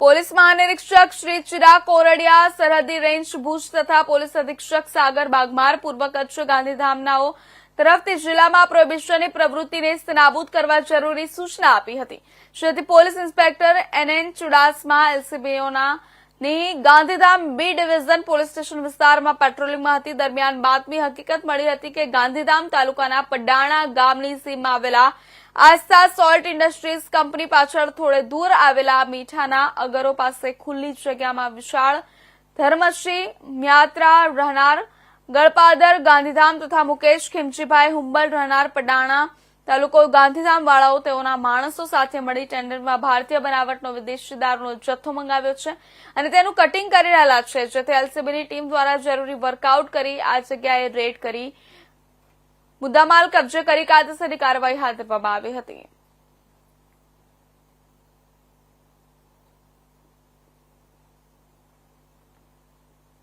Police મહાનિરીક્ષક શ્રી ચિરાગ કોરડિયા, સરહદી range Bhuj તથા પોલીસ અધિક્ષક સાગર બાગમાર, પૂર્વ કચ્છ ગાંધીધામનાઓ તરફથી જિલ્લામાં પ્રોહિબિશનની પ્રવૃત્તિને નાબૂદ કરવા જરૂરી સૂચના આપી હતી. જેથી police inspector N N Chudasama, એલસીબીઓના ની Gandhidham B division police station વિસ્તારમાં પેટ્રોલિંગમાં હતી. દરમિયાન બાતમી હકીકત મળી હતી કે ગાંધીધામ તાલુકાના પડાણા ગામની સીમમાં આવેલા આસ્થા સોલ્ટ ઇન્ડસ્ટ્રીઝ કંપની પાછળ થોડે દૂર આવેલા મીઠાના અગરો પાસે ખુલ્લી જગ્યામાં વિશાળ ધર્મશ્રી મ્યાત્રા રહેનાર, ગળપાદર ગાંધીધામ તથા મુકેશ ખીમચીભાઈ હુંબલ રહેનાર પડાણા તાલુકો ગાંધીધામ વાળાઓ તેઓના માણસો સાથે મળી ટેન્ડરમાં ભારતીય બનાવટનો વિદેશી દારૂનો જથ્થો મંગાવ્યો છે અને તેનું કટિંગ કરી રહેલા છે, જેથી એલસીબીની ટીમ દ્વારા જરૂરી વર્કઆઉટ કરી આ જગ્યાએ રેડ કરી મુદ્દામાલ કબજે કરી કાયદેસરની કાર્યવાહી હાથ ધરવામાં આવી હતી.